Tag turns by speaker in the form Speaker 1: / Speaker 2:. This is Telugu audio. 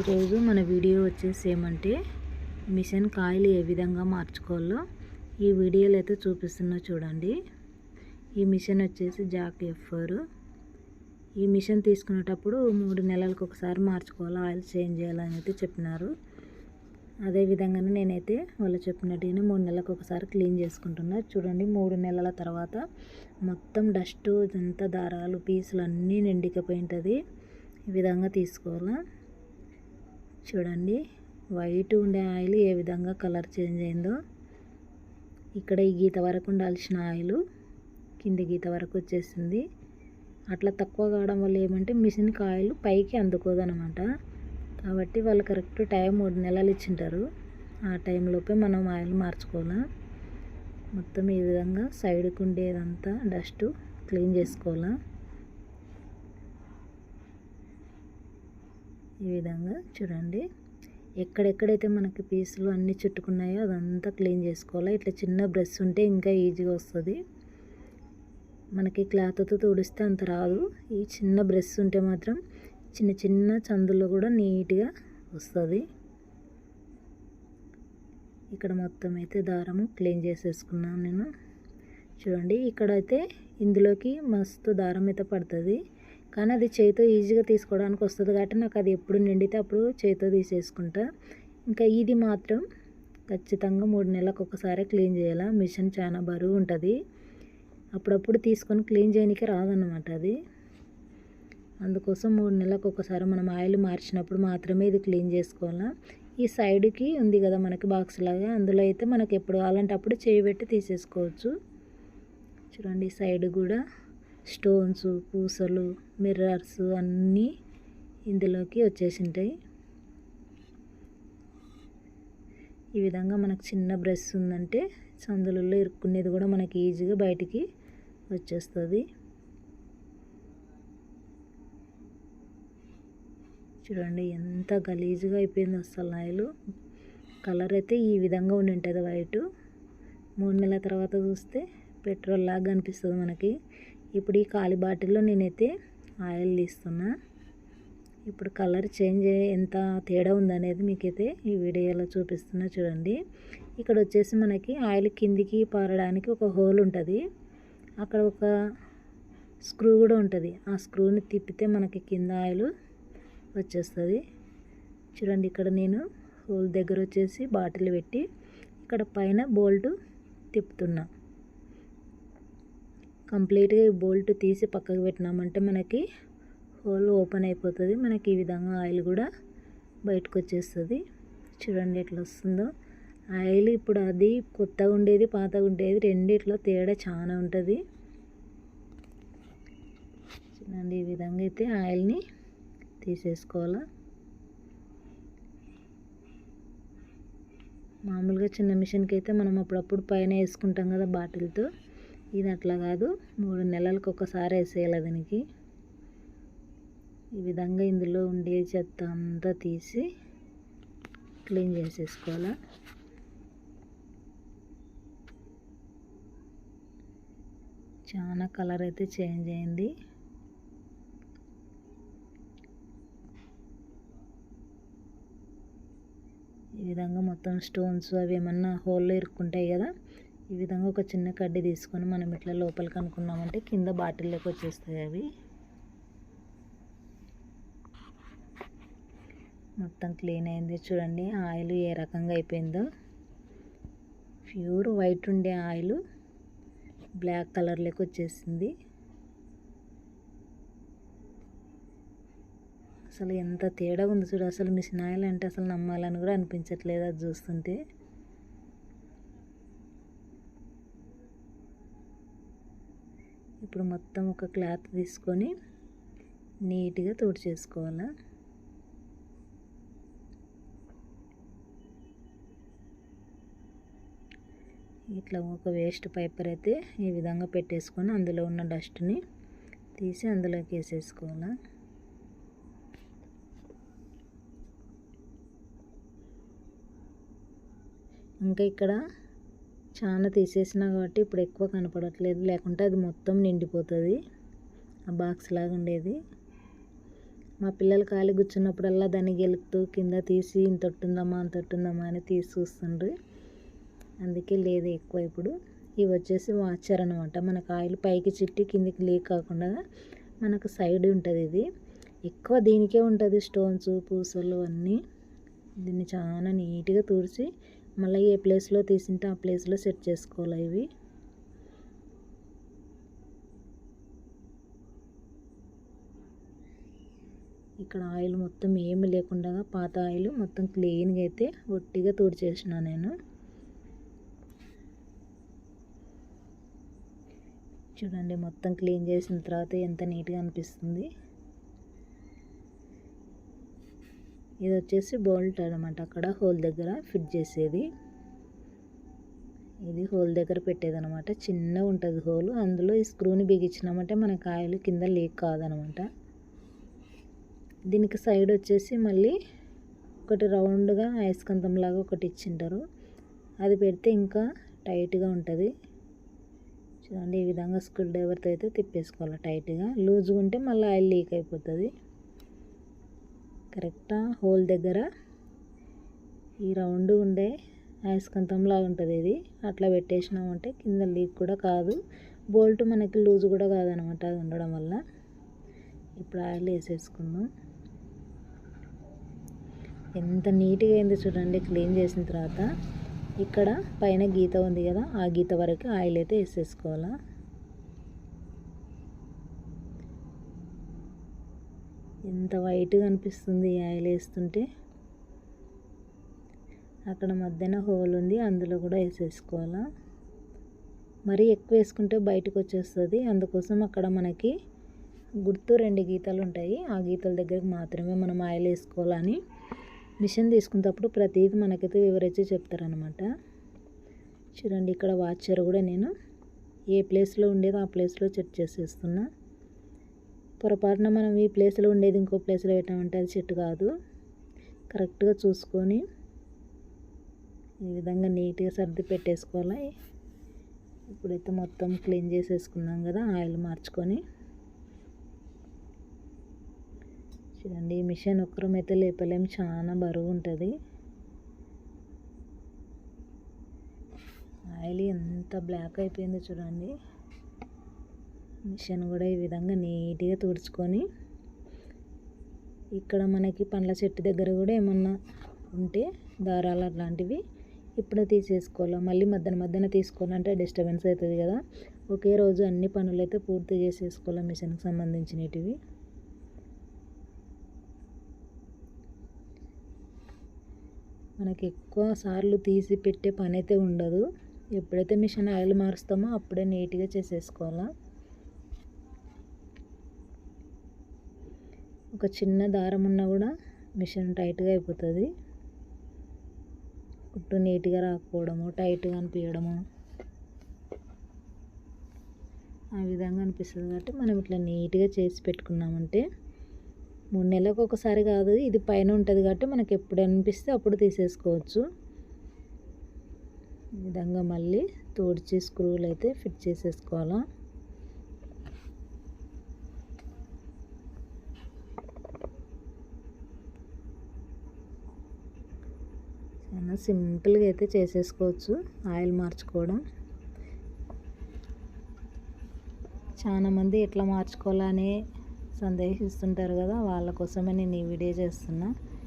Speaker 1: ఈరోజు మన వీడియో వచ్చేసి ఏమంటే మిషన్ కాయలు ఏ విధంగా మార్చుకోవాలో ఈ వీడియోలో అయితే చూపిస్తున్నా చూడండి. ఈ మిషన్ వచ్చేసి జాక్ ఎఫర్ ఈ మిషన్ తీసుకునేటప్పుడు మూడు నెలలకు ఒకసారి మార్చుకోవాలి ఆయిల్ చేంజ్ చేయాలని అయితే చెప్పినారు. అదే విధంగానే నేనైతే వాళ్ళు చెప్పినట్టుగానే మూడు నెలలకు ఒకసారి క్లీన్ చేసుకుంటున్నా. చూడండి మూడు నెలల తర్వాత మొత్తం డస్ట్ ఇదంతా దారాలు పీసులు అన్నీ నిండికపోయి ఉంటుంది. ఈ విధంగా తీసుకోవాలా. చూడండి. వైట్ ఉండే ఆయిల్ ఏ విధంగా కలర్ చేంజ్ అయిందో. ఇక్కడ ఈ గీత వరకు ఉండాల్సిన ఆయిల్ కింది గీత వరకు వచ్చేసింది. అట్లా తక్కువ కావడం వల్ల ఏమంటే మిషన్కి ఆయిల్ పైకి అందుకోదనమాట కాబట్టి వాళ్ళు కరెక్ట్ టైం మూడు నెలలు ఇచ్చింటారు. ఆ టైంలోపే మనం ఆయిల్ మార్చుకోవాలి. మొత్తం ఈ విధంగా సైడ్కి ఉండేదంతా డస్ట్ క్లీన్ చేసుకోవాలా. ఈ విధంగా చూడండి. ఎక్కడెక్కడైతే మనకి పీసులు అన్నీ చుట్టుకున్నాయో అదంతా క్లీన్ చేసుకోవాలి. ఇట్లా చిన్న బ్రష్ ఉంటే ఇంకా ఈజీగా వస్తుంది. మనకి క్లాత్తో తుడిస్తే అంత రాదు. ఈ చిన్న బ్రష్ ఉంటే మాత్రం చిన్న చిన్న చందులో కూడా నీట్గా వస్తుంది. ఇక్కడ మొత్తం అయితే దారము క్లీన్ చేసేసుకున్నాను నేను. చూడండి ఇక్కడైతే ఇందులోకి మస్తు దారం అయితే పడుతుంది. కానీ అది చేతితో ఈజీగా తీసుకోవడానికి వస్తుంది కాబట్టి నాకు అది ఎప్పుడు నిండితే అప్పుడు చేతితో తీసేసుకుంటా. ఇంకా ఇది మాత్రం ఖచ్చితంగా మూడు నెలలకు ఒకసారి క్లీన్ చేయాలా. మిషన్ చాలా బరువు ఉంటుంది. అప్పుడప్పుడు తీసుకొని క్లీన్ చేయడానికి రాదన్నమాట అది. అందుకోసం మూడు నెలలకు ఒకసారి మనం ఆయిల్ మార్చినప్పుడు మాత్రమే ఇది క్లీన్ చేసుకోవాలా. ఈ సైడ్కి ఉంది కదా మనకి బాక్స్ లాగా. అందులో అయితే మనకి ఎప్పుడు కావాలంటే అప్పుడు చేయి పెట్టి తీసేసుకోవచ్చు. చూడండి సైడ్ కూడా. స్టోన్స్ పూసలు మిర్రర్స్ అన్నీ ఇందులోకి వచ్చేసింటాయి. ఈ విధంగా మనకు చిన్న బ్రష్ ఉందంటే సందులలో ఇరుక్కునేది కూడా మనకి ఈజీగా బయటికి వచ్చేస్తుంది. చూడండి ఎంత గలీజ్గా అయిపోయింది అసలు ఆయిల్ కలర్ అయితే ఈ విధంగా ఉండి ఉంటుంది వైట్. మూడు నెలల తర్వాత చూస్తే పెట్రోల్ లాగా అనిపిస్తుంది మనకి. ఇప్పుడు ఈ ఖాళీ బాటిల్లో నేనైతే ఆయిల్ తీస్తున్నా. ఇప్పుడు కలర్ చేంజ్ ఎంత తేడా ఉందనేది మీకైతే ఈ వీడియోలో చూపిస్తున్నా చూడండి. ఇక్కడ వచ్చేసి మనకి ఆయిల్ కిందికి పారడానికి ఒక హోల్ ఉంటుంది. అక్కడ ఒక స్క్రూ కూడా ఉంటుంది. ఆ స్క్రూని తిప్పితే మనకి కింద ఆయిల్ వచ్చేస్తుంది. చూడండి ఇక్కడ నేను హోల్ దగ్గర వచ్చేసి బాటిల్ పెట్టి ఇక్కడ పైన బోల్ట్ తిప్పుతున్నా. కంప్లీట్గా ఈ బోల్ట్ తీసి పక్కకు పెట్టినామంటే మనకి హోల్ ఓపెన్ అయిపోతుంది. మనకి ఈ విధంగా ఆయిల్ కూడా బయటకు వచ్చేస్తుంది చూడండి ఎట్లా వస్తుందో. ఆయిల్ ఇప్పుడు అది కొత్తగా ఉండేది పాతగా ఉండేది రెండిట్లో తేడా చాలా ఉంటుంది. చూడండి ఈ విధంగా అయితే ఆయిల్ని తీసేసుకోవాలా. మామూలుగా చిన్న మిషన్కి అయితే మనం అప్పుడప్పుడు పైన వేసుకుంటాం కదా బాటిల్తో. ఇది అట్లా కాదు. మూడు నెలలకు ఒకసారి వేసేయాలి దీనికి. ఈ విధంగా ఇందులో ఉండే చెత్త అంతా తీసి క్లీన్ చేసేసుకోవాలి. చాలా కలర్ అయితే చేంజ్ అయింది. ఈ విధంగా మొత్తం స్టోన్స్ అవి ఏమన్నా హోల్లో ఇరుక్కుంటాయి కదా ఈ విధంగా ఒక చిన్న కడ్డీ తీసుకొని మనం ఇట్లా లోపలికి అనుకున్నామంటే కింద బాటిల్లోకి వచ్చేస్తాయి అవి. మొత్తం క్లీన్ అయింది. చూడండి ఆయిల్ ఏ రకంగా అయిపోయిందో. ప్యూర్ వైట్ ఉండే ఆయిల్ బ్లాక్ కలర్లోకి వచ్చేసింది. అసలు ఎంత తేడా ఉంది చూడు అసలు మిషన్ ఆయిల్ అంటే అసలు నమ్మాలని కూడా అనిపించట్లేదు అది చూస్తుంటే. ఇప్పుడు మొత్తం ఒక క్లాత్ తీసుకొని నీట్గా తోడు చేసుకోవాలా ఇట్లా ఒక వేస్ట్ పేపర్ అయితే ఈ విధంగా పెట్టేసుకొని అందులో ఉన్న డస్ట్ని తీసి అందులోకి వేసేసుకోవాలి? ఇంకా ఇక్కడ చాలా తీసేసినా కాబట్టి ఇప్పుడు ఎక్కువ కనపడట్లేదు. లేకుంటే అది మొత్తం నిండిపోతుంది. ఆ బాక్స్ లాగా ఉండేది. మా పిల్లలు ఖాళీ కూర్చున్నప్పుడల్లా దాన్ని గెలుపుతూ కింద తీసి ఇంత ఉంటుందమ్మా అంత ఉంటుందమ్మా అని తీసి చూస్తుండ్రు. అందుకే లేదు ఎక్కువ ఇప్పుడు. ఇవి వచ్చేసి వాచర్ అనమాట మనకు ఆయిల్ పైకి చిట్టి కిందికి లీక్ కాకుండా మనకు సైడ్ ఉంటుంది ఇది. ఎక్కువ దీనికే ఉంటుంది స్టోన్స్ పూసలు అన్నీ. దీన్ని చాలా నీట్గా తుడిచి మళ్ళీ ఏ ప్లేస్లో తీసింటే ఆ ప్లేస్లో సెట్ చేసుకోవాలి ఇవి. ఇక్కడ ఆయిల్ మొత్తం ఏమి లేకుండా పాత ఆయిల్ మొత్తం క్లీన్గా అయితే ఒట్టిగా తుడిచేసిన నేను. చూడండి మొత్తం క్లీన్ చేసిన తర్వాత ఎంత నీట్గా అనిపిస్తుంది. ఇది వచ్చేసి బోల్ట్ అనమాట అక్కడ హోల్ దగ్గర ఫిట్ చేసేది. ఇది హోల్ దగ్గర పెట్టేది అనమాట చిన్నగా ఉంటుంది హోల్. అందులో ఈ స్క్రూని బిగించినామంటే మన కాయలు కింద లీక్ కాదనమాట. దీనికి సైడ్ వచ్చేసి మళ్ళీ ఒకటి రౌండ్గా అయస్కంతంలాగా ఒకటి ఇచ్చింటారు. అది పెడితే ఇంకా టైట్గా ఉంటుంది. చూడండి ఈ విధంగా స్క్రూ డ్రైవర్తో అయితే తిప్పేసుకోవాలి టైట్గా. లూజ్గా ఉంటే మళ్ళీ ఆయిల్ లీక్ అయిపోతుంది. కరెక్టా? హోల్ దగ్గర? ఈ రౌండ్ ఉండే అయస్కంతంలా ఉంటుంది ఇది. అట్లా పెట్టేసినామంటే కింద లీక్ కూడా కాదు. బోల్ట్ మనకి లూజ్ కూడా కాదనమాట అది ఉండడం వల్ల. ఇప్పుడు ఆయిల్ వేసేసుకుందాం. ఎంత నీట్గా అయింది చూడండి. క్లీన్ చేసిన తర్వాత ఇక్కడ పైన గీత ఉంది కదా ఆ గీత వరకు ఆయిల్ అయితే వేసేసుకోవాలా? ఎంత వైట్గా అనిపిస్తుంది ఈ ఆయిల్ వేస్తుంటే. అక్కడ మధ్యన హోల్ ఉంది అందులో కూడా వేసేసుకోవాలా. మరీ ఎక్కువ వేసుకుంటే బయటకు వచ్చేస్తుంది. అందుకోసం అక్కడ మనకి గుర్తు రెండు గీతలు ఉంటాయి. ఆ గీతల దగ్గరకు మాత్రమే మనం ఆయిల్ వేసుకోవాలని మిషన్ తీసుకున్నప్పుడు ప్రతిదీ మనకైతే వివరించి చెప్తారనమాట చూడండి ఇక్కడ వాచర్ కూడా నేను ఏ ప్లేస్లో ఉండేదో ఆ ప్లేస్లో చెక్ చేసేస్తున్నా. పొరపాటున మనం ఈ ప్లేస్లో ఉండేది ఇంకో ప్లేస్లో పెట్టామంటే అది చెట్టు కాదు. కరెక్ట్గా చూసుకొని ఈ విధంగా నీట్గా సర్ది పెట్టేసుకోవాలి. ఇప్పుడైతే మొత్తం క్లీన్ చేసేసుకున్నాం కదా ఆయిల్ మార్చుకొని. చూడండి ఈ మిషన్ ఒక్కరం అయితే లేపలేం చాలా బరువు ఉంటుంది. ఆయిల్ ఎంత బ్లాక్ అయిపోయిందో చూడండి. మిషన్ కూడా ఈ విధంగా నీట్గా తుడుచుకొని ఇక్కడ మనకి పండ్ల చెట్టు దగ్గర కూడా ఏమన్నా ఉంటే దారాలు అట్లాంటివి ఇప్పుడే తీసేసుకోవాలి. మళ్ళీ మధ్యన మధ్యన తీసుకోవాలంటే డిస్టర్బెన్స్ అవుతుంది కదా. ఒకే రోజు అన్ని పనులు అయితే పూర్తి చేసేసుకోవాలి మిషన్కి సంబంధించినవి మనకి ఎక్కువ సార్లు తీసి పెట్టే పని అయితే ఉండదు. ఎప్పుడైతే మిషన్ ఆయిల్ మారుస్తామో అప్పుడే నీట్గా చేసేసుకోవాలా. ఒక చిన్న దారం ఉన్నా కూడా మిషన్ టైట్గా అయిపోతుంది. కుట్టు నీట్గా రాకపోవడము టైట్గా అనిపించడము ఆ విధంగా అనిపిస్తుంది కాబట్టి మనం ఇట్లా నీట్గా చేసి పెట్టుకున్నామంటే మూడు నెలలకు ఒకసారి కాదు ఇది పైన ఉంటుంది కాబట్టి మనకి ఎప్పుడు అనిపిస్తే అప్పుడు తీసేసుకోవచ్చు. ఈ విధంగా మళ్ళీ తోడిచి స్క్రూలు అయితే ఫిట్ చేసేసుకోవాలా చాలా సింపుల్గా అయితే చేసేసుకోవచ్చు. ఆయిల్ మార్చుకోవడం. చాలామంది ఎట్లా మార్చుకోవాలని సందేహిస్తుంటారు కదా వాళ్ళ కోసమే నేను ఈ వీడియో చేస్తున్నా.